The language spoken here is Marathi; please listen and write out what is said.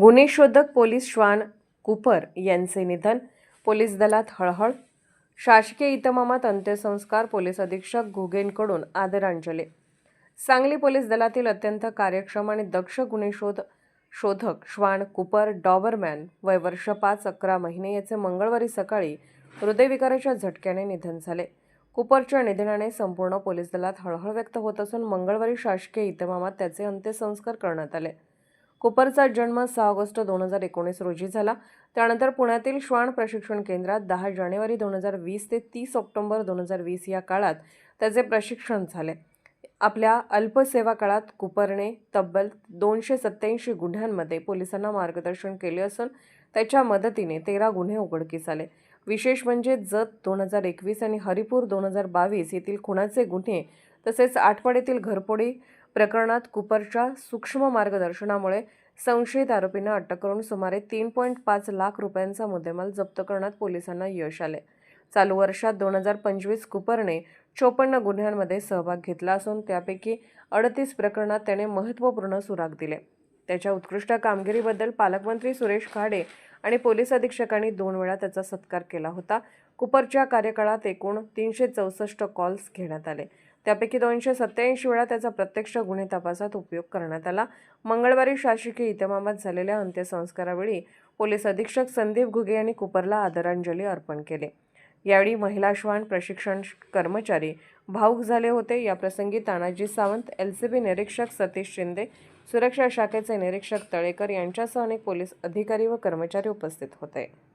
गुन्हेशोधक पोलीस श्वान कुपर यांचे निधन पोलीस दलात हळहळ शासकीय इतमामात अंत्यसंस्कार पोलीस अधीक्षक घुगेंकडून आदरांजली. सांगली पोलीस दलातील अत्यंत कार्यक्षम आणि दक्ष गुन्हेशोध शोधक श्वान कुपर डॉबरमॅन वय वर्ष पाच अकरा महिने याचे मंगळवारी सकाळी हृदयविकाराच्या झटक्याने निधन झाले. कुपरच्या निधनाने संपूर्ण पोलीस दलात हळहळ व्यक्त होत असून मंगळवारी शासकीय इतमामात त्याचे अंत्यसंस्कार करण्यात आले. कुपरचा जन्म सहा ऑगस्ट दोन हजार एकोणीस रोजी झाला. त्यानंतर पुण्यातील श्वान प्रशिक्षण केंद्रात दहा जानेवारी दोन हजार वीस ते तीस ऑक्टोबर दोन हजार वीस या काळात त्याचे प्रशिक्षण झाले. आपल्या अल्पसेवा काळात कुपरने तब्बल दोनशे सत्याऐंशी गुन्ह्यांमध्ये पोलिसांना मार्गदर्शन केले असून त्याच्या मदतीने तेरा गुन्हे उघडकीस आले. विशेष म्हणजे जत दोन हजार एकवीस आणि हरिपूर दोन हजार बावीस येथील खुणाचे गुन्हे तसेच आठवड्यातील घरपोडी प्रकरणात कुपरच्या सूक्ष्म मार्गदर्शनामुळे संशयित आरोपींना अटक करून सुमारे तीन पॉईंट पाच लाख रुपयांचा मुद्देमाल जप्त करण्यात पोलिसांना यश आले. चालू वर्षात दोन हजार पंचवीस कुपरने चोपन्न गुन्ह्यांमध्ये सहभाग घेतला असून त्यापैकी अडतीस प्रकरणात त्याने महत्त्वपूर्ण सुराग दिले. त्याच्या उत्कृष्ट कामगिरीबद्दल पालकमंत्री सुरेश खाडे आणि पोलीस अधीक्षकांनी दोन वेळा त्याचा सत्कार केला होता. कुपरच्या कार्यकाळात एकूण तीनशे चौसष्ट कॉल्स घेण्यात आले. त्यापैकी दोनशे सत्त्याऐंशी वेळा त्याचा प्रत्यक्ष गुन्हे तपासात उपयोग करण्यात आला. मंगळवारी शासकीय इतमामात झालेल्या अंत्यसंस्कारावेळी पोलीस अधीक्षक संदीप घुगे यांनी कुपरला आदरांजली अर्पण केले. यावेळी महिला श्वान प्रशिक्षण कर्मचारी भाऊक झाले होते. याप्रसंगी Tanaji Sawant L C B निरीक्षक सतीश शिंदे सुरक्षा शाखेचे निरीक्षक तळेकर यांच्यासह अनेक पोलीस अधिकारी व कर्मचारी उपस्थित होते.